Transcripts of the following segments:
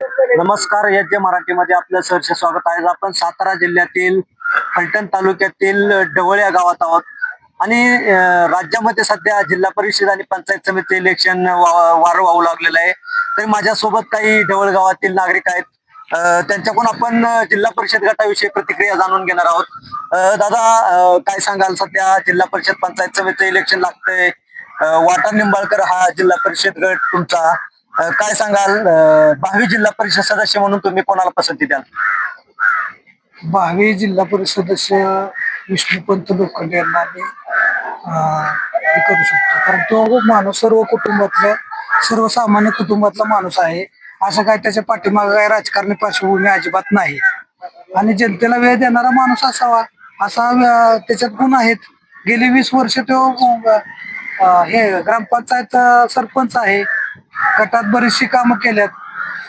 नमस्कार यज्ञ मराठीमध्ये आपलं सहर्ष स्वागत आहे. आपण सातारा जिल्ह्यातील फलटण तालुक्यातील ढवळ या गावात आहोत. आणि राज्यामध्ये सध्या जिल्हा परिषद आणि पंचायत समिती इलेक्शन वारं वाहू लागलेलं आहे. तर माझ्यासोबत काही ढवळ गावातील नागरिक आहेत. त्यांच्याकडून आपण जिल्हा परिषद गटाविषयी प्रतिक्रिया जाणून घेणार आहोत. दादा काय सांगाल सध्या? जिल्हा परिषद पंचायत समिती इलेक्शन लागतंय. वाटा निंबाळकर हा जिल्हा परिषद गट तुमचा. काय सांगाल? भावी जिल्हा परिषद सदस्य म्हणून तुम्ही कोणाला पसंती द्याल? भावी जिल्हा परिषद सदस्य विष्णुपंत लोखंडे यांना आम्ही हे करू शकतो. कारण तो माणूस सर्व कुटुंबातला सर्वसामान्य कुटुंबातला माणूस आहे. असं काय त्याच्या पाठीमागं काय राजकारणी पार्श्वभूमी अजिबात नाही. आणि जनतेला वेळ देणारा माणूस असावा असा त्याच्यात गुण आहेत. गेली वीस वर्ष तो हे ग्रामपंचायत सरपंच आहे. गटात बरीचशी कामं केल्यात.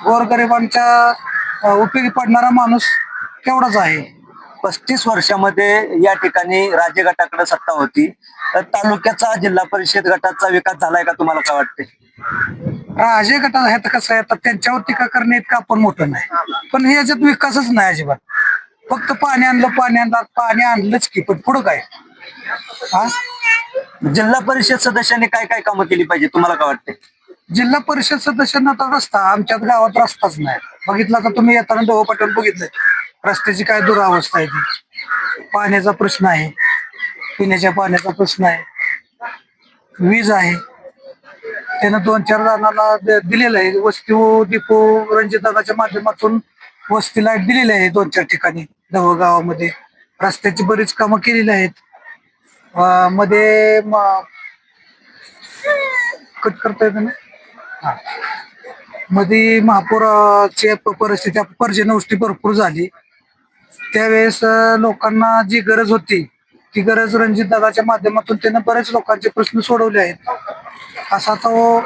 गोरगरिबांच्या उपयोगी पडणारा माणूस तेवढाच आहे. पस्तीस वर्षामध्ये या ठिकाणी राज्य गटाकडे सत्ता होती. तर तालुक्याचा जिल्हा परिषद गटाचा विकास झालाय का तुम्हाला काय वाटते राजे गटात आहे तर कसं आहे आता त्यांच्यावर टीका करणे इतकं आपण मोठं नाही. पण हे याच्यात विकासच नाही अजिबात. फक्त पाणी आणलं पाणी आणलं पाणी आणलंच की पण पुढं काय? हा? जिल्हा परिषद सदस्यांनी काय काय कामं केली पाहिजे तुम्हाला काय वाटते जिल्हा परिषद सदस्यांना तर रस्ता आमच्यात गावात रस्ताच नाही. बघितला का तुम्ही येताना डोह पटवून बघितलंय. रस्त्याची काय दुरावस्था आहे ती. पाण्याचा प्रश्न आहे. पिण्याच्या पाण्याचा प्रश्न आहे. वीज आहे. त्यानं दोन चार जणांना दिलेलं आहे. वस्ती डिपो रणजितदादाच्या माध्यमातून वस्ती लाइट दिलेली आहे दोन चार ठिकाणी. दव गावामध्ये. रस्त्याची बरीच कामं केलेली आहेत. मध्ये कट करता येत ना हा. मध्ये महापुराची परिस्थिती पर्जनवृष्टी भरपूर झाली त्यावेळेस लोकांना जी गरज होती ती गरज रणजित दादाच्या माध्यमातून त्यानं बरेच लोकांचे प्रश्न सोडवले आहेत असा तो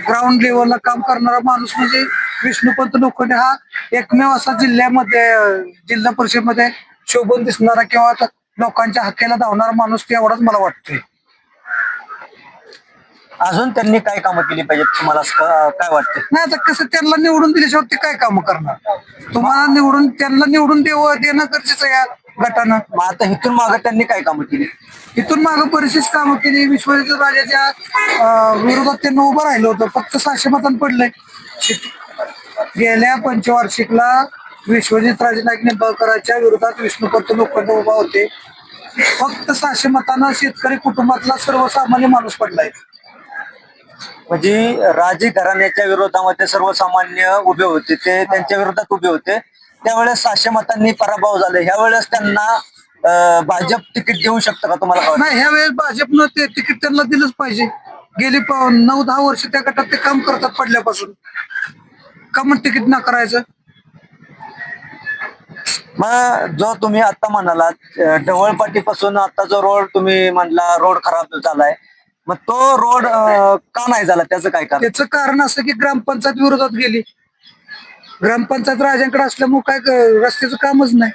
ग्राउंड लेवलला काम करणारा माणूस म्हणजे विष्णुपंत लोखंडे हा एकमेव असा जिल्ह्यामध्ये जिल्हा परिषदमध्ये शोभून दिसणारा किंवा लोकांच्या हक्केला धावणारा माणूस एवढाच मला वाटतोय अजून त्यांनी काय कामं केली पाहिजेत? तुम्हाला असं का- काय वाटते नाही आता कसं त्यांना निवडून दिल्याशिवाय ते काय काम करणार? तुम्हाला निवडून त्यांना निवडून देव देणं गरजेचं आहे या गटानं. मग आता इथून मागे त्यांनी काय कामं केली? इथून मागे बरीचशीच कामं केली. विश्वजित राजाच्या अं, विरोधात त्यांना उभं राहिलं होतं. फक्त सहाशे मतांनी पडलंय. गेल्या पंचवार्षिकला विश्वजित राजे नाईक निंबाळकरांच्या विरोधात विष्णुपंत लोखंड उभा होते. फक्त सहाशे मतांना शेतकरी कुटुंबातला सर्वसामान्य माणूस पडलाय. म्हणजे राजे घराण्याच्या विरोधामध्ये सर्वसामान्य उभे होते. ते त्यांच्या विरोधात उभे होते. त्यावेळेस सहाशे मतांनी पराभव झाले. ह्या वेळेस त्यांना भाजप तिकीट देऊ शकतं का तुम्हाला? नाही ह्या वेळेस भाजपनं ते तिकीट त्यांना दिलंच पाहिजे. गेली नऊ दहा वर्ष त्या गटात ते काम करतात पडल्यापासून. का मग तिकीट ना करायचं मग जो तुम्ही आता म्हणालात ढवळपाटीपासून आता जो रोड तुम्ही म्हणला रोड खराब झालाय. मग तो रोड अं, का नाही झाला? त्याचं काय कारण? त्याचं कारण असं की ग्रामपंचायत विरोधात गेली. ग्रामपंचायत राजांकडे असल्यामुळे काय क- रस्त्याचं कामच नाही.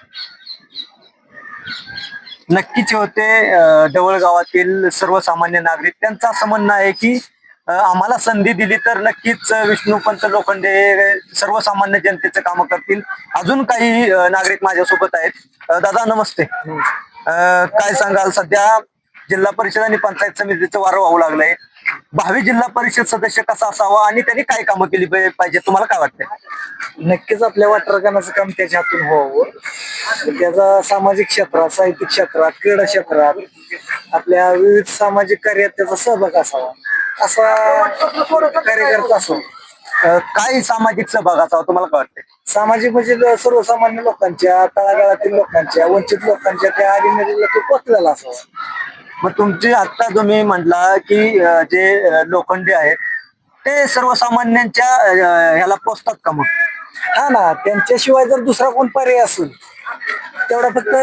नक्कीच होते अं, ढवळ गावातील सर्वसामान्य नागरिक. त्यांचं असं म्हणणं आहे की अं, आम्हाला संधी दिली तर नक्कीच विष्णुपंत लोखंडे सर्वसामान्य जनतेचं काम करतील. अजून काही अं, नागरिक माझ्यासोबत आहेत. अं, दादा नमस्ते. अं, काय सांगाल सध्या? जिल्हा परिषद आणि पंचायत समितीचं वारं वाहू लागलंय. भावी जिल्हा परिषद सदस्य कसा असावा आणि त्यांनी काय कामं केली पाहि- पाहिजे? तुम्हाला काय वाटतंय? नक्कीच आपल्या वाटरकानाचं काम त्याच्या हातून व्हावं. त्याचा सामाजिक क्षेत्रात साहित्यिक क्षेत्रात क्रीडा क्षेत्रात आपल्या विविध सामाजिक कार्यात त्याचा सहभाग असावा. असा कार्यकर्ता असावा अं, काय सामाजिक सहभाग असावा? तुम्हाला काय वाटतंय? सामाजिक म्हणजे सर्वसामान्य लोकांच्या तळागाळातील लोकांच्या वंचित लोकांच्या त्या आदिनदीला तो पोचलेला असावा. मग तुमची आता तुम्ही म्हटला की अं, जे लोखंडी लोखंडे आहेत ते सर्वसामान्यांच्या अं, ह्याला पोचतात का मग? हा ना त्यांच्याशिवाय जर दुसरा कोण पर्याय असेल तेवढा फक्त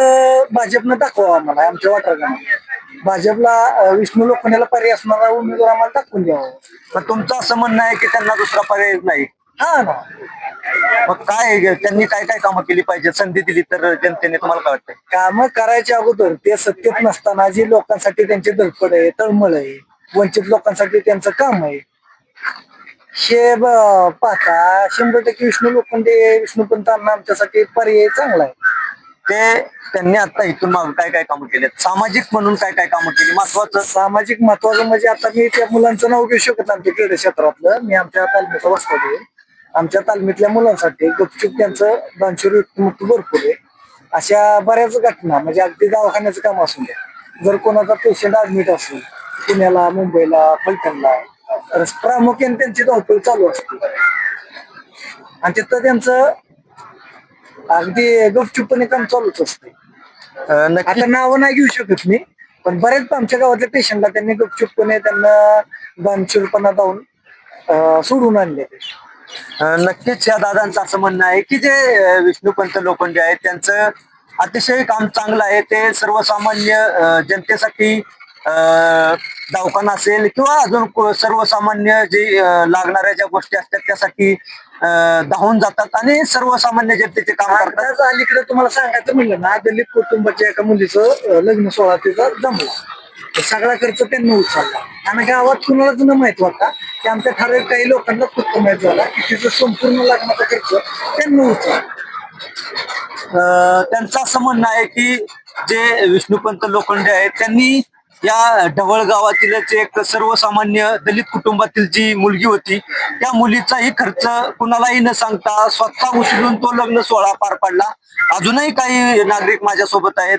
भाजपनं दाखवा आम्हाला आमच्या वाटरकाना भाजपला अं, विष्णू लोखंडाला पर्याय असणारा उमेदवार आम्हाला दाखवून द्यावा. पण तुमचं असं म्हणणं आहे की त्यांना दुसरा पर्याय नाही. हा ना. मग काय त्यांनी काय काय कामं केली पाहिजे? संधी दिली तर जनतेने तुम्हाला काय वाटतंय? काम करायच्या अगोदर ते सत्तेत नसताना जे लोकांसाठी त्यांचे धडपड आहे तळमळ आहे वंचित लोकांसाठी त्यांचं काम आहे. हे ब- पाहता शंभर टक्के विष्णू लोखंडे विष्णूपंतांना आमच्यासाठी पर्याय चांगला आहे. ते त्यांनी आता इथून माग काय काय कामं केलेत? सामाजिक म्हणून काय काय कामं केली? महत्वाचं सामाजिक महत्वाचं म्हणजे आता मी त्या मुलांचं नाव घेऊ शकत नाही आमच्या क्रीडा क्षेत्रातलं. मी आमच्या तालमीचा वाचतो आमच्या तालमीतल्या मुलांसाठी गुपचूप त्यांचं दानशूर व्यक्तिमत्व भरपूर आहे. अशा बऱ्याच घटना म्हणजे अगदी दवाखान्याचं काम असून द्या. जर कोणाचा पेशंट ऍडमिट असेल पुण्याला मुंबईला फलटणला तर प्रामुख्याने त्यांची धावपळ चालू असते. आणि तिथं त्यांचं अगदी गुपचूपपणे काम चालूच असते. आता नावं नाही घेऊ शकत मी पण बरेच आमच्या गावातल्या पेशंटला त्यांनी गुपचूपपणे त्यांना दानशूरपणा जाऊन सोडून आणले. नक्कीच या दादांचं असं म्हणणं आहे की जे विष्णुपंत लोखंडे आहेत त्यांचं अतिशय काम चांगलं आहे. ते सर्वसामान्य जनतेसाठी दवाखाना असेल किंवा अजून सर्वसामान्य जे लागणाऱ्या ज्या गोष्टी असतात त्यासाठी धावून जातात आणि सर्वसामान्य जनतेचे काम करतात. अलीकडे तुम्हाला सांगायचं म्हणलं ना दलित कुटुंबाच्या एका मुलीचं लग्न सोहळा तिचा जमला. सगळा खर्च त्यांनी उचलला आणि गावात कुणालाच न माहीत होता? की आमच्या ठराविक काही लोकांना फक्त माहीत झाला? की तिचं संपूर्ण लग्नाचा खर्च त्यांनी उचलला त्यांचं असं म्हणणं आहे की जे विष्णुपंत लोखंडे आहेत त्यांनी या ढवळ गावातीलच एक सर्वसामान्य दलित कुटुंबातील जी मुलगी होती त्या मुलीचाही खर्च कुणालाही न सांगता स्वतः उचलून तो लग्न सोहळा पार पाडला. अजूनही काही नागरिक माझ्यासोबत आहेत.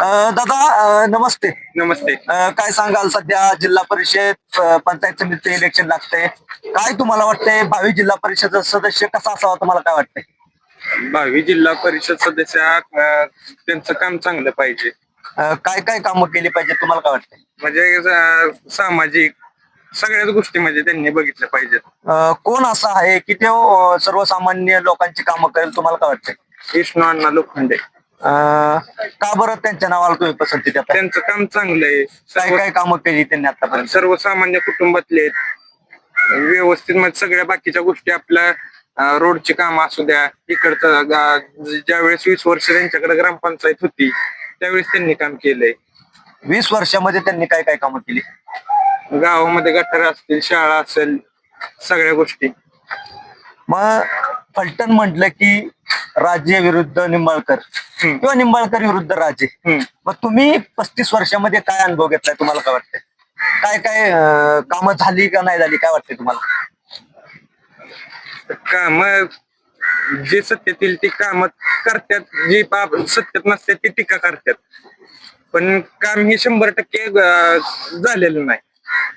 अं, दादा नमस्ते. नमस्ते. काय सांगाल सध्या? जिल्हा परिषद पंचायत समिती इलेक्शन लागतंय. काय तुम्हाला वाटतंय? भावी जिल्हा परिषद सदस्य कसा असावा? तुम्हाला काय वाटतंय? भावी जिल्हा परिषद सदस्य त्यांचं काम चांगलं पाहिजे. अं, काय काय कामं केली पाहिजे तुम्हाला काय वाटतंय? म्हणजे सामाजिक सगळ्याच गोष्टी म्हणजे त्यांनी बघितल्या पाहिजेत. अं, कोण असा आहे की ते अं, सर्वसामान्य लोकांची कामं करेल तुम्हाला काय वाटतंय? विष्णू अण्णा लोखंडे. अं, का बरं त्यांच्या नावाला तुम्ही पसंती देता त्यांचं काम चांगलं आहे. काय सर्व- काय कामं केली त्यांनी आतापर्यंत? सर्वसामान्य कुटुंबातले आहेत. व्यवस्थित म्हणजे सगळ्या बाकीच्या गोष्टी आपल्या अं, रोडची कामं असू द्या इकडचं गा- ज्यावेळेस वीस वर्ष त्यांच्याकडे ग्रामपंचायत होती त्यावेळेस त्यांनी काम केलंय. वीस वर्षामध्ये त्यांनी काय काय कामं केली? गावामध्ये गटार असतील शाळा असेल सगळ्या गोष्टी. मग फलटण म्हटलं की राजे विरुद्ध निंबाळकर हम्म. किंवा निंबाळकर विरुद्ध राजे. हम्म. मग तुम्ही पस्तीस वर्षामध्ये काय अनुभव घेतलाय तुम्हाला काय वाटतंय? काय काय अं, कामं झाली का नाही झाली काय वाटतंय तुम्हाला? काम जे सत्तेतील ती काम करतात जे बाब सत्तेत नसतात ते टीका करतात. पण काम हे शंभर टक्के अं, झालेलं नाही.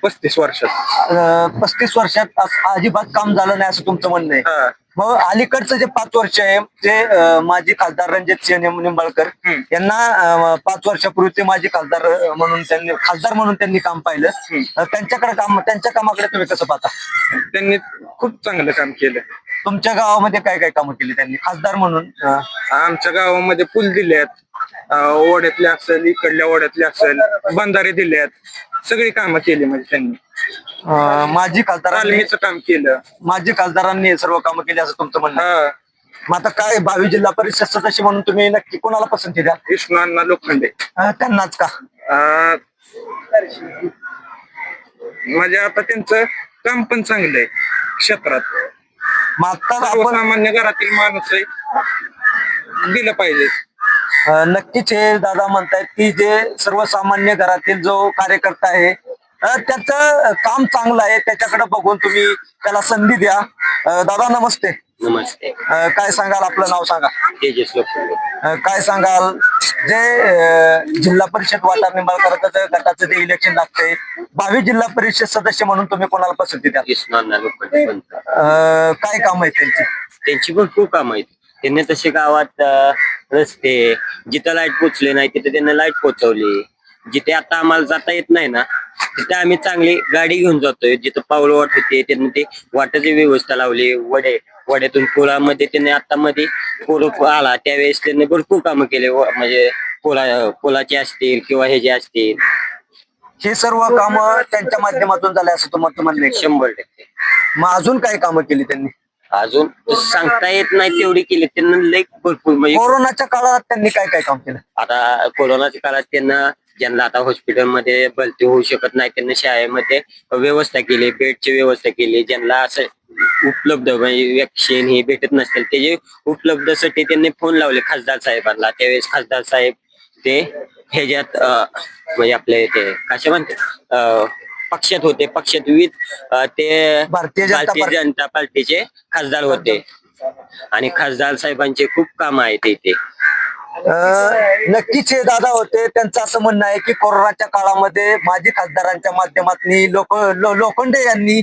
पस्तीस वर्षात. अं, पस्तीस वर्षात अस- अजिबात काम झालं नाही असं तुमचं म्हणणं आहे. हा. मग अलीकडचं जे पाच वर्ष आहे ते अं, माजी खासदार रणजित सिंह निंब- निंबाळकर हम्म. यांना अं, पाच वर्षापूर्वी ते माजी खासदार अं, म्हणून त्यांनी खासदार म्हणून त्यांनी काम पाहिलं. हम्म. अं, त्यांच्याकडे काम त्यांच्या कामाकडे तुम्ही कसं पाहता? त्यांनी खूप चांगलं काम केलं. तुमच्या गावामध्ये काय काय कामं केली त्यांनी? खासदार म्हणून अं, आमच्या गावामध्ये पूल दिल्यात अं, ओढ्यातले असेल इकडल्या ओढ्यातले असेल बंधारे दिल्यात सगळी कामं केली म्हणजे त्यांनी. अं, माजी खासदारांनी तालमीचं काम केलं. माजी खासदारांनी सर्व कामं केली असं तुमचं म्हणणं आहे. हा. मग आता काय भावी जिल्हा परिषद सदस्य म्हणून तुम्ही नक्की कोणाला पसंती द्या विष्णू अण्णा लोखंडे. अं, त्यांनाच का? अं, म्हणजे आता त्यांचं काम पण चांगलं आहे क्षेत्रात. मग आपण सर्वसामान्य घरातील माणूस आहे दिलं पाहिजे. अं, नक्कीच हे दादा म्हणतायत की जे सर्वसामान्य घरातील जो कार्यकर्ता आहे अं, त्याचं काम चांगलं आहे. त्याच्याकडे बघून तुम्ही त्याला संधी द्या. अं, दादा नमस्ते. नमस्ते अं, काय सांगाल आपलं नाव सांगा. तेजस लोखंडे अं, काय सांगाल? जे अं, जिल्हा परिषद वाटार निंबाळकरांचं गटाचं जे इलेक्शन लागतंय भावी जिल्हा परिषद सदस्य म्हणून तुम्ही कोणाला पसंती द्या कृष्णांना लोखंडे म्हणतात अं, काय काम आहे त्यांची? त्यांची भरपूर काम आहेत. त्यांनी तसे गावात अं, रस्ते जिथं लाइट पोचले नाही तिथे त्यांनी लाइट पोचवली जिथे आता आम्हाला जाता येत नाही ना तिथे आम्ही चांगली गाडी घेऊन जातोय. जिथं पावलं वाट होते त्यांनी ते वाटाची व्यवस्था लावली वडे वड्यातून पुलामध्ये त्यांनी आता मध्ये पूर आला. त्यावेळेस त्यांनी भरपूर कामं केले व- म्हणजे पुला पुलाचे असतील किंवा हे जे असतील. हे सर्व कामं त्यांच्या माध्यमातून झाले असं तुम्हाला म्हणणं आहे? शंभर टक्के. मग अजून काय कामं केली त्यांनी? अजून सांगता येत नाही तेवढी केली. त्यांना लई भरपूर म्हणजे कोरोनाच्या काळात त्यांनी काय काय काम केलं? आता कोरोनाच्या काळात त्यांना ज्यांना आता हॉस्पिटलमध्ये भरती होऊ शकत नाही त्यांना शाळेमध्ये व्यवस्था केली बेडची व्यवस्था केली ज्यांना असं उपलब्ध म्हणजे वॅक्सिन हे भेटत नसतील त्याचे उपलब्धसाठी त्यांनी फोन लावले खासदार साहेबांना. त्यावेळेस खासदार साहेब ते ह्याच्यात म्हणजे आपले ते कशा म्हणते पक्षात होते पक्षात विविध ते भारतीय जनता पार्टीचे खासदार होते. आणि खासदार साहेबांचे खूप काम आहेत इथे. नक्कीच हे दादा होते. त्यांचं असं म्हणणं आहे की कोरोनाच्या काळामध्ये माजी खासदारांच्या माध्यमातून लोक लो- लोखंडे यांनी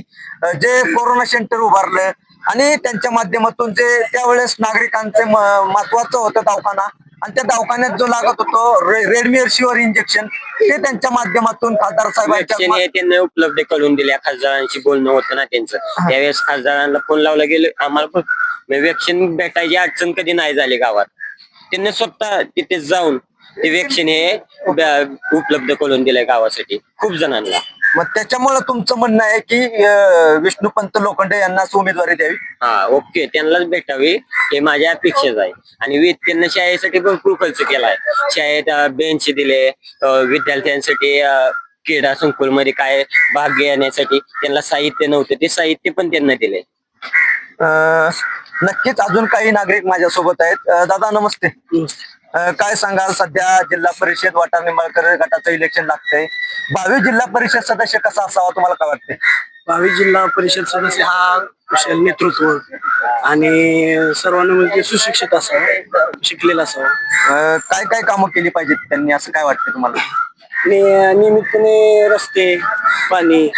जे कोरोना सेंटर उभारलं आणि त्यांच्या माध्यमातून जे त्यावेळेस नागरिकांचे महत्वाचं होतं दवाखाना आणि त्या दवाखान्यात जो लागत होतो रे- रेडमिअरशिवर इंजेक्शन ते त्यांच्या माध्यमातून खासदार साहेबांच्या त्यांनी उपलब्ध करून दिल्या खासदारांशी बोलणं होतं ना त्यांचं. त्यावेळेस खासदारांना फोन लावला गेले. आम्हाला वॅक्सिन भेटायची अडचण कधी नाही झाली गावात. त्यांनी स्वतः तिथे जाऊन ते वॅक्सिन हे ब- उपलब्ध करून दिलंय गावासाठी खूप जणांना. मग त्याच्यामुळे तुमचं म्हणणं आहे की अं, विष्णुपंत लोखंडे यांनाच उमेदवारी द्यावी? हा ओके त्यांनाच भेटावी हे माझ्या अपेक्षाच आहे. आणि त्यांना शाळेसाठी भरपूर खर्च केलाय. शाळेत बेंच दिले अं, विद्यार्थ्यांसाठी अं, क्रीडा संकुलमध्ये काय भाग घेण्यासाठी त्यांना साहित्य नव्हतं ते साहित्य पण त्यांना दिले. अं, नक्कीच अजून काही नागरिक माझ्यासोबत आहेत. अं, दादा नमस्ते. अं, काय सांगाल? सध्या जिल्हा परिषद वाटा निंबाळकर गटाचं इलेक्शन लागतंय. भावी जिल्हा परिषद सदस्य कसा असावा तुम्हाला काय वाटते भावी जिल्हा परिषद सदस्य हा कुशल नेतृत्व आणि सर्वांना म्हणजे सुशिक्षित असावं शिकलेला असावं. अं, काय काय कामं केली पाहिजेत त्यांनी? असं काय वाटतं तुम्हाला? आणि नियमितपणे रस्ते पाणी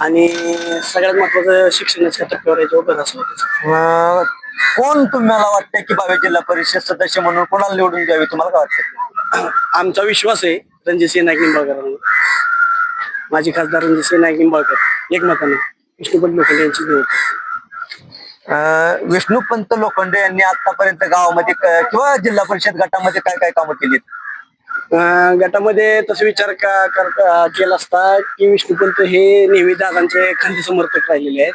आणि सगळ्यात महत्वाचं शिक्षणाच्या टप्प्यावर याच्यावर भर असावं त्याचा. अं, कोण तुम्हाला वाटतं की भावी जिल्हा परिषद सदस्य म्हणून कोणाला निवडून द्यावी? तुम्हाला काय वाटतं आमचा विश्वास आहे रणजितसिंह नाईक निंबाळकर माझे खासदार रणजितसिंह नाईक निंबाळकर एकमताने. विष्णुपंत लोखंडे यांची निवड. अं, विष्णुपंत लोखंडे यांनी आतापर्यंत गावामध्ये क- किंवा जिल्हा परिषद गटामध्ये काय काय कामं केलीत? अं, गटामध्ये तसं विचार का कर- केला असता की विष्णुपंत हे नेहमी दादांचे खंत समर्थक राहिलेले आहेत.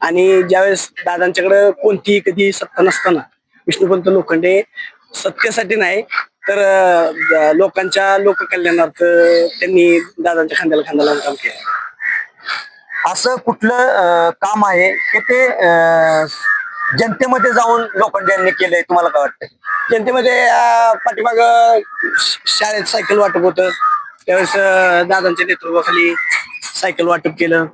आणि ज्यावेळेस दादांच्याकडे कोणतीही कधी सत्ता नसताना विष्णुपंत लोखंडे सत्तेसाठी नाही तर अं, लोकांच्या लोककल्याणार्थ त्यांनी दादांच्या खांद्याला खांदा लावून काम केलं. असं कुठलं अं, काम आहे की ते अं, जनतेमध्ये जाऊन लोखंडे यांनी केलंय तुम्हाला काय वाटतं जनतेमध्ये पाठीमाग शाळेत सायकल वाटप होतं. त्यावेळेस दादांच्या नेतृत्वाखाली सायकल वाटप केलं.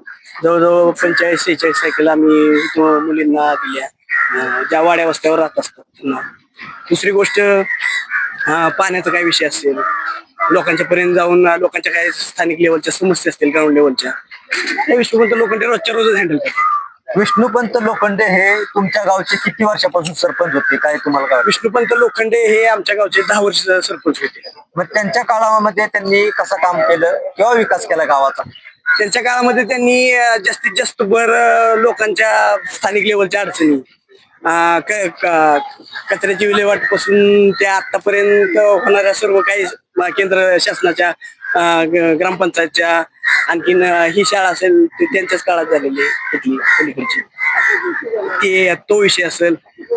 जवळजवळ पंचेचाळीस सेहेचाळीस सायकल आम्ही मुलींना दिल्या. ज्या वाड्या वस्त्यावर राहत असतात त्यांना. दुसरी गोष्ट पाण्याचा काय विषय असेल? लोकांच्या पर्यंत जाऊन लोकांच्या काय स्थानिक लेवलच्या समस्या असतील ग्राउंड लेवलच्या त्या विष्णुपंत लोकांच्या रोजच्या रोजच हँडल करतात. विष्णुपंत लोखंडे हे तुमच्या गावचे किती वर्षापासून सरपंच होते? काय तुम्हाला काय वाटतं? विष्णुपंत लोखंडे हे आमच्या गावचे दहा वर्ष सरपंच होते. मग त्यांच्या काळामध्ये त्यांनी कसं काम केलं? किंवा विकास केला गावाचा? त्यांच्या काळामध्ये त्यांनी अं, जास्तीत जास्त भर अं, लोकांच्या स्थानिक लेवलच्या अडचणी. अं, क- क- कचऱ्याची विल्हेवाटपासून ते आतापर्यंत होणाऱ्या सर्व काही अं, केंद्र शासनाच्या ग्रामपंचायतच्या आणखीन ही शाळा असेल ती त्यांच्याच काळात झालेली आहे तिथली पलीकडची ते तो विषय असेल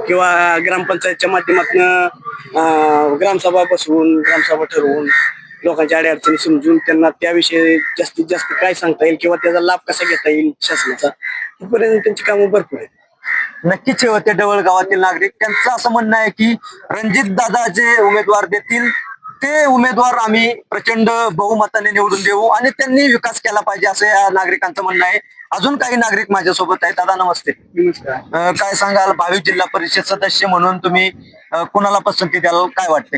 किंवा ग्रामपंचायतच्या माध्यमातून ग्रामसभा बसवून ग्रामसभा ठरवून लोकांच्या अडीअडचणी समजून त्यांना त्याविषयी जास्तीत जास्त काय सांगता येईल किंवा त्याचा लाभ कसा घेता येईल शासनाचा इथपर्यंत त्यांची कामं भरपूर आहेत. नक्कीच हे होते डवळ गावातील नागरिक त्यांचं असं म्हणणं आहे की रणजित दादा जे उमेदवार देतील ते उमेदवार आम्ही प्रचंड बहुमताने निवडून देऊ आणि त्यांनी विकास केला पाहिजे असं या नागरिकांचं म्हणणं आहे. अजून काही नागरिक माझ्यासोबत आहेत. दादा नमस्ते. अं, काय सांगाल? भावी जिल्हा परिषद सदस्य म्हणून तुम्ही अं, कुणाला पसंती द्याल? काय वाटते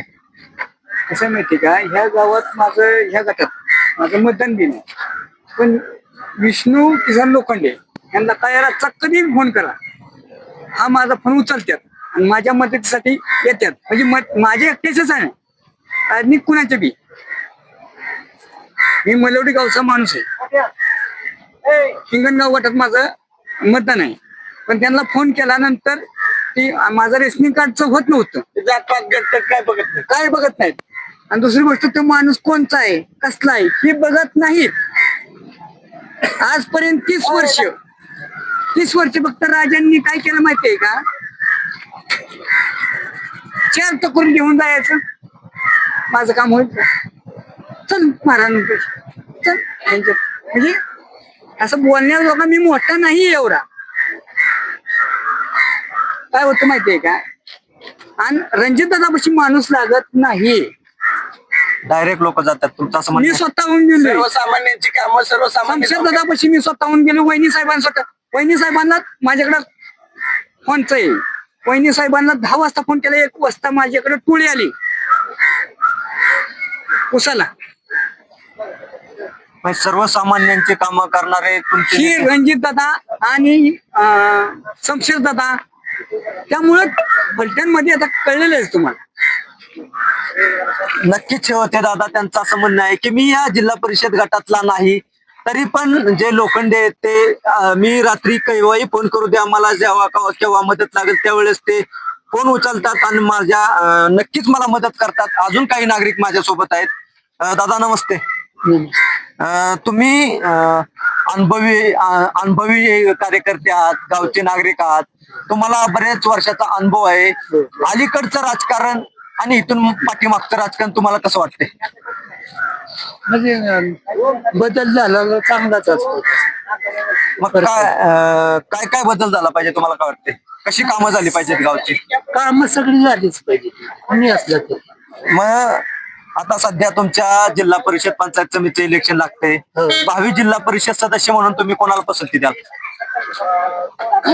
कसं माहिती का? ह्या गावात माझं ह्या गटात माझं मतदान दिन आहे पण विष्णू किसान लोखंडे यांना काय रातचा कधी फोन करा. हा माझा फोन उचलतात आणि माझ्या मदतीसाठी येतात म्हणजे मत माझे एकटेच आहे. आणि कुणाचे बी? मी मलवडी गावचा माणूस आहे. हिंगणगाव गटात माझं मतदान आहे. पण त्यांना फोन केल्यानंतर ती माझं रेशनिंग कार्डचं होत नव्हतं. जात काय बघत नाही काय बघत नाहीत. आणि दुसरी गोष्ट तो माणूस कोणचा आहे? कसला आहे? हे बघत नाहीत. आजपर्यंत तीस वर्ष. तीस वर्ष फक्त राजांनी काय केलं माहितीये का? चार टकोर घेऊन जायचं. माझं काम होईल? चल महाराज चल यांच्या- म्हणजे असं बोलण्याजोगा मी मोठा नाही एवढा. काय होतं माहितीये का? आणि रणजित दादापाशी माणूस लागत नाही. डायरेक्ट लोक जातात तुमचं असं मी म्हणणं आहे? स्वतःहून गेलो सर्वसामान्यांची कामं सर्वसामान्य शमशेर दादापाशी मी स्वतःहून गेलो वहिनी साहेबांना स्वतः वहिनी साहेबांना माझ्याकडे फोनच आहे. वहिनी साहेबांना दहा वाजता फोन केला एक वाजता माझ्याकडे टोळी आली. उसाला. म्हणजे सर्वसामान्यांची कामं करणारे तुमचे ही नेते- रणजित दादा आणि शमशेर दादा. त्यामुळं फलटणमध्ये आता कळलेलं आहे तुम्हाला. नक्कीच होते दादा त्यांचं असं म्हणणं आहे की मी या जिल्हा परिषद गटातला नाही तरी पण जे लोखंडे आहेत ते अं, मी रात्री केव्हाही फोन करू द्या मला जेव्हा केव्हा मदत लागेल त्यावेळेस ते फोन उचलतात आणि माझ्या नक्कीच मला मदत करतात. अजून काही नागरिक माझ्यासोबत आहेत. दादा नमस्ते. तुम्ही अनुभवी अनुभवी कार्यकर्ते आहात गावचे नागरिक आहात. तुम्हाला बऱ्याच वर्षाचा अनुभव आहे. अलीकडचं राजकारण आणि इथून पाठीमागचं राजकारण तुम्हाला कसं वाटतंय? म्हणजे अं, बदल झाला चांगलाच असतो. मग काय अं, काय काय बदल झाला पाहिजे तुम्हाला काय वाटते कशी कामं झाली पाहिजेत गावची? काम सगळी झालीच पाहिजे. कोणी असलं तर. मग आता सध्या तुमच्या जिल्हा परिषद पंचायत समितीचे इलेक्शन लागते भावी जिल्हा परिषद सदस्य म्हणून तुम्ही कोणाला पसंती द्याल?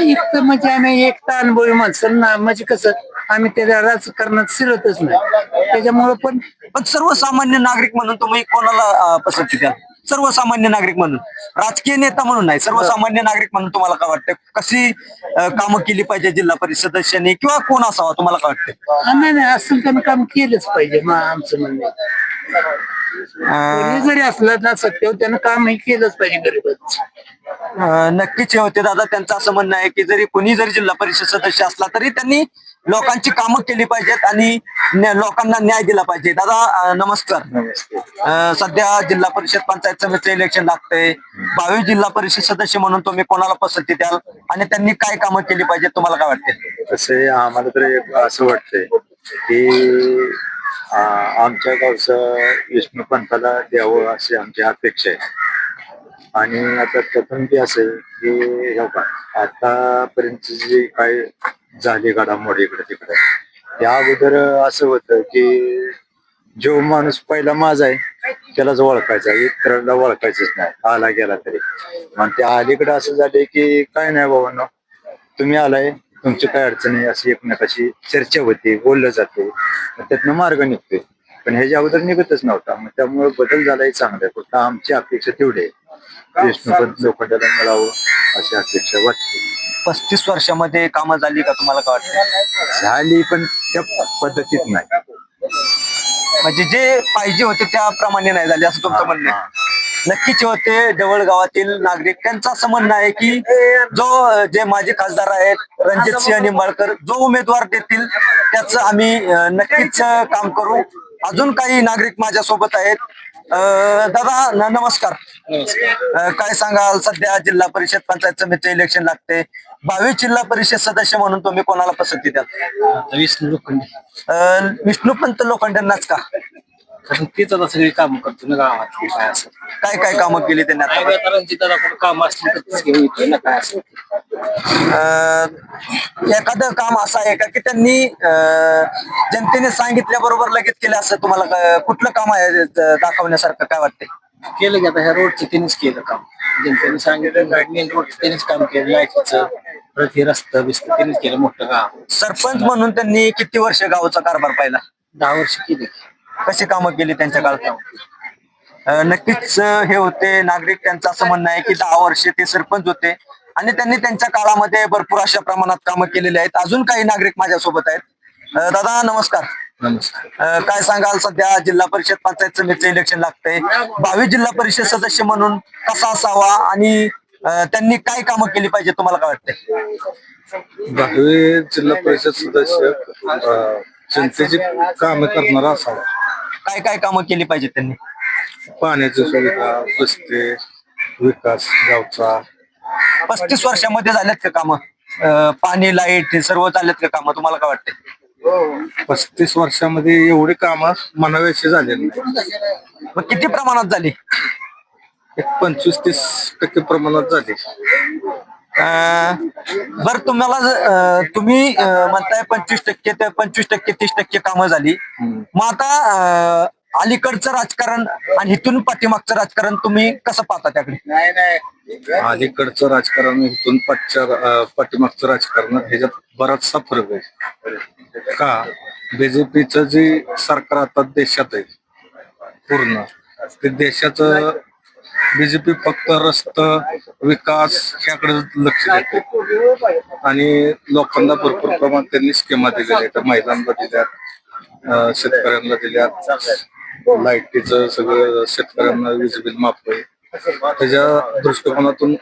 एक तर म्हणजे आम्ही एकटा अनुभवी माणसं. ना म्हणजे कसं आम्ही त्या राजकारणात शिरतच नाही. त्याच्यामुळं पण पण सर्वसामान्य नागरिक म्हणून तुम्ही कोणाला पसंती द्याल? सर्वसामान्य नागरिक म्हणून. राजकीय नेता म्हणून नाही सर्वसामान्य नागरिक म्हणून तुम्हाला काय वाटतं? कशी कामं केली पाहिजे जिल्हा परिषद सदस्यांनी किंवा कोण असावा तुम्हाला काय वाटतं? नाही नाही असं त्यानं काम केलंच पाहिजे आमचं म्हणणं. जरी असलं ना सत्य त्यानं काम हे केलंच पाहिजे गरीबाच. नक्कीच हे होते दादा. त्यांचं असं म्हणणं आहे की जरी कोणी जरी जिल्हा परिषद सदस्य असला तरी त्यांनी लोकांची कामं केली पाहिजेत आणि लोकांना न्याय दिला पाहिजे. दादा नमस्कार. सध्या जिल्हा परिषद पंचायत समितीचं इलेक्शन लागतंय. बावीस जिल्हा परिषद सदस्य म्हणून तुम्ही कोणाला पसंती द्याल? आणि त्यांनी काय कामं केली पाहिजेत तुम्हाला काय वाटते तसे आम्हाला तर असं वाटतंय की आमच्या गावचं विष्णू पंथाला द्यावं अशी आमची अपेक्षा आहे. आणि आता त्यातून बी असेल की हे का आतापर्यंत जे काय झाली घडामोडी इकडे तिकडे. या अगोदर असं होतं की जो माणूस पहिला माझा आहे त्यालाच ओळखायचा. इतरांना ओळखायचंच नाही. आला गेला तरी. मग त्या अलीकडे असं झाले की काय नाही बाबांनो तुम्ही आलाय तुमची काय अडचण आहे अशी एकमेकाशी चर्चा होते बोललं जाते. त्यातनं मार्ग निघतोय. पण ह्याच्या अगोदर निघतच नव्हता. मग त्यामुळे बदल झालाय चांगला. आहे फक्त आमची अपेक्षा तेवढी आहे. विष्णुपंत लोखंडाला मिळावं अशी अपेक्षा वाटते. पस्तीस वर्षामध्ये कामं झाली का तुम्हाला काय वाटतं? झाली पण त्या पद्धतीत नाही. म्हणजे जे पाहिजे होते त्याप्रमाणे नाही झाले असं तुमचं म्हणणं आहे. नक्कीच होते डवळ गावातील नागरिक. त्यांचं असं म्हणणं आहे की जो अं, जे माजी खासदार आहेत रणजित सिंह निंबाळकर जो उमेदवार देतील त्याचं आम्ही अं, नक्कीच अं, काम करू. अजून काही नागरिक माझ्या सोबत आहेत. अं, दादा न- नमस्कार. अं, काय सांगाल? सध्या जिल्हा परिषद पंचायत समिती इलेक्शन लागते. बावीस जिल्हा परिषद सदस्य म्हणून तुम्ही कोणाला पसंती द्याल? विष्णू लोखंडे. विष्णुपंत लोखंडेंनाच का? कारण तेच आता सगळी काम करतो ना गावात. काय असं? काय काय कामं केली त्यांनी आता? काम असली तर ना काय असं. एखादं काम असं आहे का की त्यांनी जनतेने सांगितल्या बरोबर लगेच केलं असं तुम्हाला कुठलं काम आहे दाखवण्यासारखं काय वाटतंय? केलं की आता ह्या रोडचं त्यांनीच केलं काम. जनतेने सांगितलं मेन रोडचं त्यांनीच काम केलं लाईटचं परत हे रस्तं बिस्त त्यांनीच केलं मोठं काम. सरपंच म्हणून त्यांनी किती वर्ष गावचा कारभार पाहिला? दहा वर्ष केले. कशी कामं केली त्यांच्या काळात? अं, नक्कीच अं, हे होते. नागरिक त्यांचं असं म्हणणं आहे की दहा वर्ष ते सरपंच होते. आणि त्यांनी त्यांच्या काळामध्ये भरपूर अशा प्रमाणात कामं केलेली आहेत. अजून काही नागरिक माझ्यासोबत आहेत. अं, दादा नमस्कार. नमस्कार काय सांगाल सध्या जिल्हा परिषद पंचायत समितीचं इलेक्शन लागतंय. भावी जिल्हा परिषद सदस्य म्हणून कसा असावा आणि त्यांनी काय कामं केली पाहिजे तुम्हाला काय वाटतंय? दहावे जिल्हा परिषद सदस्य जनतेची कामे करणारा असावा. काय काय कामं केली पाहिजे त्यांनी? पाण्याची सुविधा रस्ते विकास गावचा. पस्तीस वर्षामध्ये झाल्यात का कामं? पाणी लाइट हे सर्व झाल्यात का कामं? तुम्हाला काय वाटतंय? पस्तीस वर्षामध्ये एवढे काम म्हणावेसे झालेले नाही. मग किती प्रमाणात झाली? एक पंचवीस तीस टक्के प्रमाणात झाली. बर तुम्हाला ज- अं, तुम्ही अं, म्हणताय पंचवीस टक्के ते पंचवीस टक्के तीस टक्के कामं झाली. मग आता अं, अलीकडचं राजकारण आणि इथून पाठीमागचं राजकारण तुम्ही कसं पाहता त्याकडे? अलीकडचं राजकारण इथून पाठच्या अं, पाठीमागचं राजकारण ह्याच्यात बराचसा फरक आहे. का बीजेपीचं जे सरकार आता देशात आहे पूर्ण ते देशाचं बीजेपी फक्त रस्त विकास ह्याकडे लक्ष देते आणि लोकांना भरपूर प्रमाणात त्यांनी स्कीमा दिलेल्या आहेत. महिलांना दिल्या शेतकऱ्यांना दिल्या लाईटीचं सगळं शेतकऱ्यांना वीज बिल माफ आहे त्याच्या दृष्टिकोनातून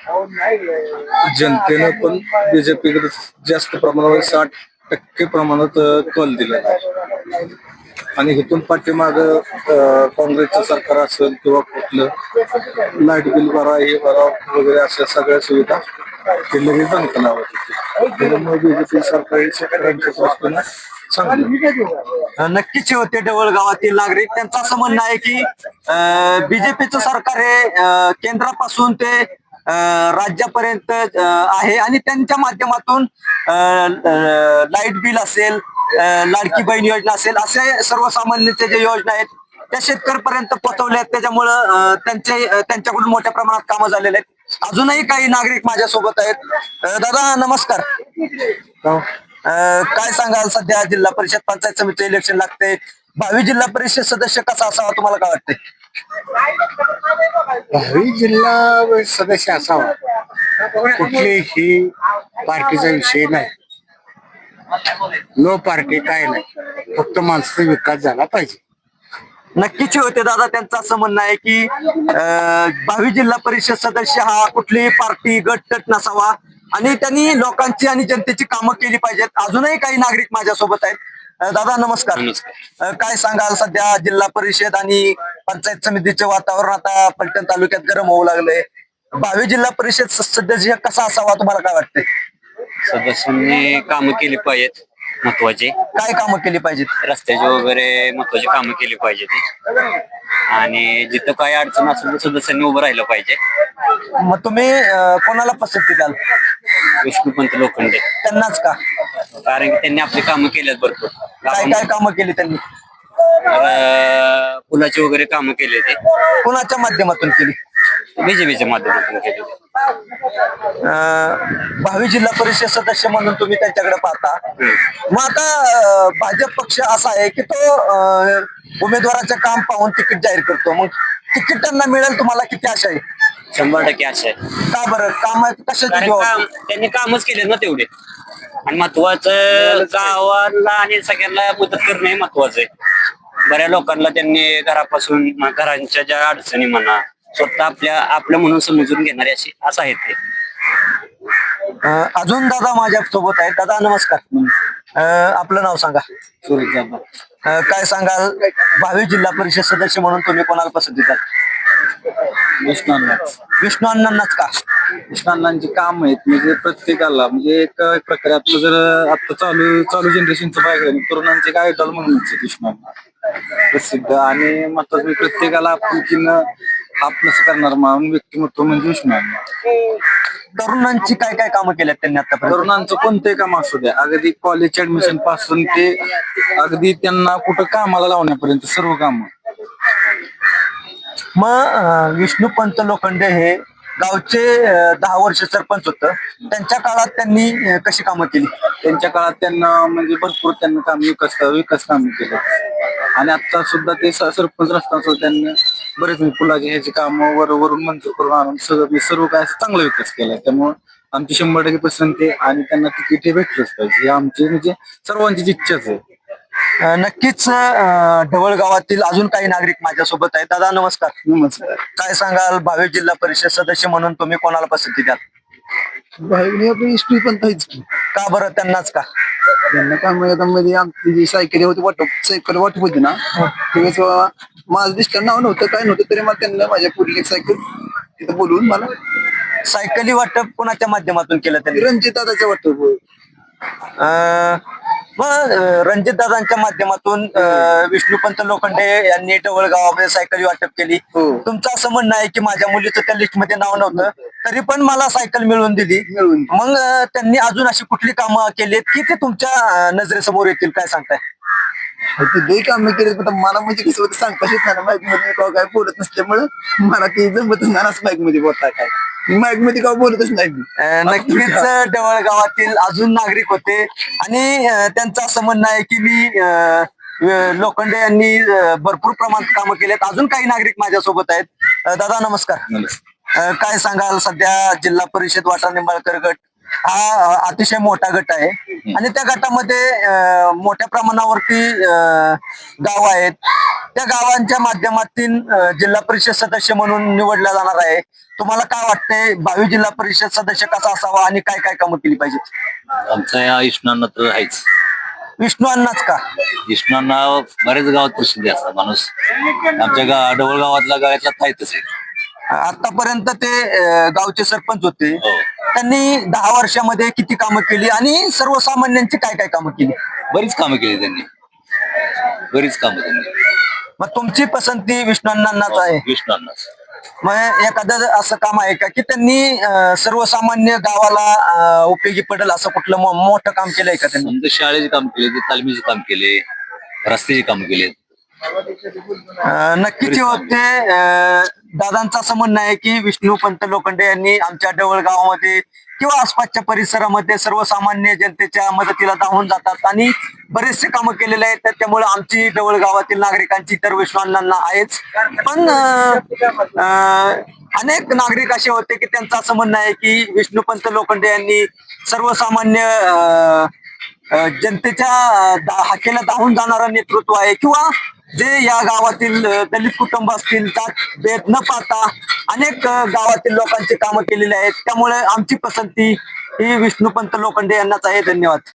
जनतेनं पण बीजेपीकडे जास्त प्रमाणावर साठ टक्के प्रमाणात कल दिलेला आहे आणि इथून पाठीमाग काँग्रेसचं सरकार असेल किंवा कुठलं लाइट बिल भरा हे भरा वगैरे अशा सगळ्या सुविधा ते लगेच बंद लावत होते त्याच्यामुळे बीजेपी सरकार शेतकऱ्यांच्या नक्कीच होते डवळ गावातील नागरिक. त्यांचं असं म्हणणं आहे की बीजेपीचं सरकार हे केंद्रापासून ते राज्यापर्यंत आहे. आणि त्यांच्या माध्यमातून लाइट बिल असेल लाडकी बहीण योजना असेल असे सर्वसामान्यांच्या ज्या योजना आहेत त्या शेतकऱ्यापर्यंत पोहोचवल्या आहेत. त्याच्यामुळं त्यांचे त्यांच्याकडून मोठ्या प्रमाणात कामं झालेले आहेत. अजूनही काही नागरिक माझ्यासोबत आहेत. दादा नमस्कार. काय सांगाल सध्या जिल्हा परिषद पंचायत समिती इलेक्शन लागते? भावी जिल्हा परिषद सदस्य कसा असावा तुम्हाला काय वाटतंय? भावी जिल्हा सदस्य असावा. कुठलीही पार्टीचा विषय नाही. नो पार्टी काय नाही. फक्त माणसाचा विकास झाला पाहिजे. नक्कीच होते दादा त्यांचं असं म्हणणं आहे की अं, भावी जिल्हा परिषद सदस्य हा कुठलीही पार्टी गट तट नसावा. आणि त्यांनी लोकांची आणि जनतेची कामं केली पाहिजेत. अजूनही काही नागरिक माझ्यासोबत आहेत. अं, दादा नमस्कार. अं, काय सांगाल? सध्या जिल्हा परिषद आणि पंचायत समितीचे वातावरण आता पलटण तालुक्यात गरम होऊ लागलंय भावी जिल्हा परिषद स- कसा असावा? तुम्हाला काय वाटतंय? सदस्यांनी कामं केली पाहिजेत. महत्वाची. काय कामं केली पाहिजेत? रस्त्याची वगैरे महत्वाची कामं केली पाहिजेत. आणि जिथं काही अडचण असेल तर सदस्यांनी उभं राहिलं पाहिजे. मग तुम्ही अं, कोणाला पसंती द्याल? विष्णुपंत लोखंडे. त्यांनाच का? कारण की त्यांनी आपली कामं केल्यात भरपूर. काय काय कामं केली त्यांनी? अं, पुलाची वगैरे कामं केले ते कोणाच्या माध्यमातून केली? बीजेपीच्या माध्यमातून केले अं, भावी जिल्हा परिषद सदस्य म्हणून तुम्ही त्यांच्याकडे पाहता. मग आता अं, भाजप पक्ष असा आहे की तो अं, उमेदवाराचं काम पाहून तिकीट जाहीर करतो. मग तिकीट त्यांना मिळेल तुम्हाला किती आशा आहे? शंभर टक्के आशा आहे. का बरं? काम कशाची कारण जोड? काम त्यांनी कामच केले ना तेवढे. आणि महत्वाचं गावाला आणि सगळ्यांना मदत करणे महत्वाचं आहे. बऱ्या लोकांना त्यांनी घरापासून घरांच्या ज्या अडचणी म्हणा स्वतः आपल्या आपलं म्हणून समजून घेणारे असे असं आहेत ते. अं, अजून दादा माझ्या सोबत आहेत. दादा नमस्कार. अं, आपलं नाव सांगा. अं, काय सांगाल? भावी जिल्हा परिषद सदस्य म्हणून तुम्ही कोणाला पसंती द्याल विष्णू अण्णांनाच का? कृष्णांची काम आहेत. म्हणजे प्रत्येकाला म्हणजे एक प्रकारे आता जर आता चालू चालू जनरेशनचं पाहिजे तरुणांचे काय आयडॉल म्हणून कृष्णांना प्रसिद्ध आणि महत्वाचं म्हणजे प्रत्येकाला आपुलकीनं आपलं करणार म्हणून व्यक्तिमत्व म्हणजे विष्णूंना तरुणांची काय काय कामं केल्यात त्यांनी आतापर्यंत? तरुणांचं कोणतंही काम असू द्या. अगदी कॉलेज ऍडमिशनपासून ते अगदी त्यांना कुठं कामाला लावण्यापर्यंत सर्व काम. मग अं, विष्णुपंत लोखंडे हे गावचे दहा वर्ष सरपंच होत. त्यांच्या काळात त्यांनी कशी कामं केली? त्यांच्या काळात त्यांना म्हणजे भरपूर त्यांना काम विकास विकास काम केलं. आणि आता सुद्धा ते सरपंच असताना त्यांनी बरेच म्हणजे पुलाचे ह्याचे काम वर वरून मंजूर करून आणून सगळं म्हणजे सर्व काय चांगलं चांगला विकास केला. त्यामुळं आमची शंभर टक्के पसंती आहे आणि त्यांना तिकीट भेटलंच पाहिजे. हे आमची म्हणजे सर्वांचीच इच्छाच आहे. नक्कीच ढवळ गावातील अजून काही नागरिक माझ्यासोबत आहेत. दादा नमस्कार. नमस्कार. काय सांगाल? भावी जिल्हा परिषद सदस्य म्हणून तुम्ही कोणाला पसंती द्याल? आपली हिस्ट्री पण काहीच की का बरं? त्यांनाच का? त्यांना काय आता मध्ये आमची जी सायकल होती वाटप सायकल वाटप होती ना त्यावेळेस अं, माझं दिसलं नाव नव्हतं काय नव्हतं तरी मला त्यांना माझ्या पुढील सायकल तिथं बोलवून मला सायकली वाटप कोणाच्या माध्यमातून केलं त्यांनी? रणजित दादाच्या वाटप. अं, मग रणजित दादांच्या माध्यमातून विष्णुपंत लोखंडे यांनी डवळ गावामध्ये सायकल वाटप केली. तुमचं असं म्हणणं आहे की माझ्या मुलीचं त्या लिस्टमध्ये नाव नव्हतं तरी पण मला सायकल मिळवून दिली. मग त्यांनी अजून अशी कुठली कामं केलीत? की ते तुमच्या नजरेसमोर येतील काय सांगताय? ते काम केले पण मला म्हणजे कसं होतं सांगताच येत नाही माईकमध्ये काय बोलत नसल्यामुळं मला ते जमतच नाही माईकमध्ये बोलता काय. माईकमध्ये का बोलतच नाही मी. अं, नक्कीच डवळ गावातील अजून नागरिक होते. आणि अं, त्यांचं असं म्हणणं आहे की मी अं, अं, लोखंडे यांनी अं, भरपूर प्रमाणात कामं केलेत. अजून काही नागरिक माझ्यासोबत आहेत. अं, दादा नमस्कार. अं, काय सांगाल? सध्या जिल्हा परिषद वाटा निंबाळकर गट हा अं, अतिशय मोठा गट आहे. आणि त्या गटामध्ये अं, मोठ्या प्रमाणावरती अं, गाव आहेत. त्या गावांच्या माध्यमातून अं, जिल्हा परिषद सदस्य म्हणून निवडला जाणार आहे. तुम्हाला काय वाटतंय? भावी जिल्हा परिषद सदस्य कसा असावा आणि काय काय कामं केली पाहिजेत? आमचा या इष्णांना तर आहेच. विष्णू अण्णाच का? इष्णांना बरेच गावात प्रसिद्धी असतात माणूस. आमच्या गाव डबल गावातला गावातला थायतच आहे. आतापर्यंत ते अं, गावचे सरपंच होते. हो. त्यांनी दहा वर्षामध्ये किती कामं केली आणि सर्वसामान्यांची काय काय कामं केली? बरीच कामं केली त्यांनी. बरीच कामं त्यांनी. मग तुमची पसंती विष्णू अण्णांनाच आहे. विष्णांनाच. मग एखादं असं काम आहे का? की त्यांनी सर्वसामान्य गावाला उपयोगी पडेल असं कुठलं मोठं काम केलंय का त्यांनी? आमचं शाळेचे काम केले तालमीचे काम केले रस्त्याचे काम केले नक्कीच होते. दादांचं असं म्हणणं आहे की विष्णू पंत लोखंडे यांनी आमच्या डवळ गावामध्ये किंवा आसपासच्या परिसरामध्ये सर्वसामान्य जनतेच्या मदतीला धावून जातात आणि बरेचसे कामं केलेले आहेत. तर त्यामुळे आमची जवळ गावातील नागरिकांची तर विश्वासांना आहेच. पण अनेक नागरिक असे होते की त्यांचं असं म्हणणं आहे की विष्णुपंत लोखंडे यांनी सर्वसामान्य जनतेच्या हाकेला धावून जाणारं नेतृत्व आहे किंवा जे या गावातील दलित कुटुंब असतील त्यात भेद न पाहता अनेक गावातील लोकांची कामं केलेली आहेत. त्यामुळे आमची पसंती ही विष्णुपंत लोखंडे यांनाच आहे. धन्यवाद.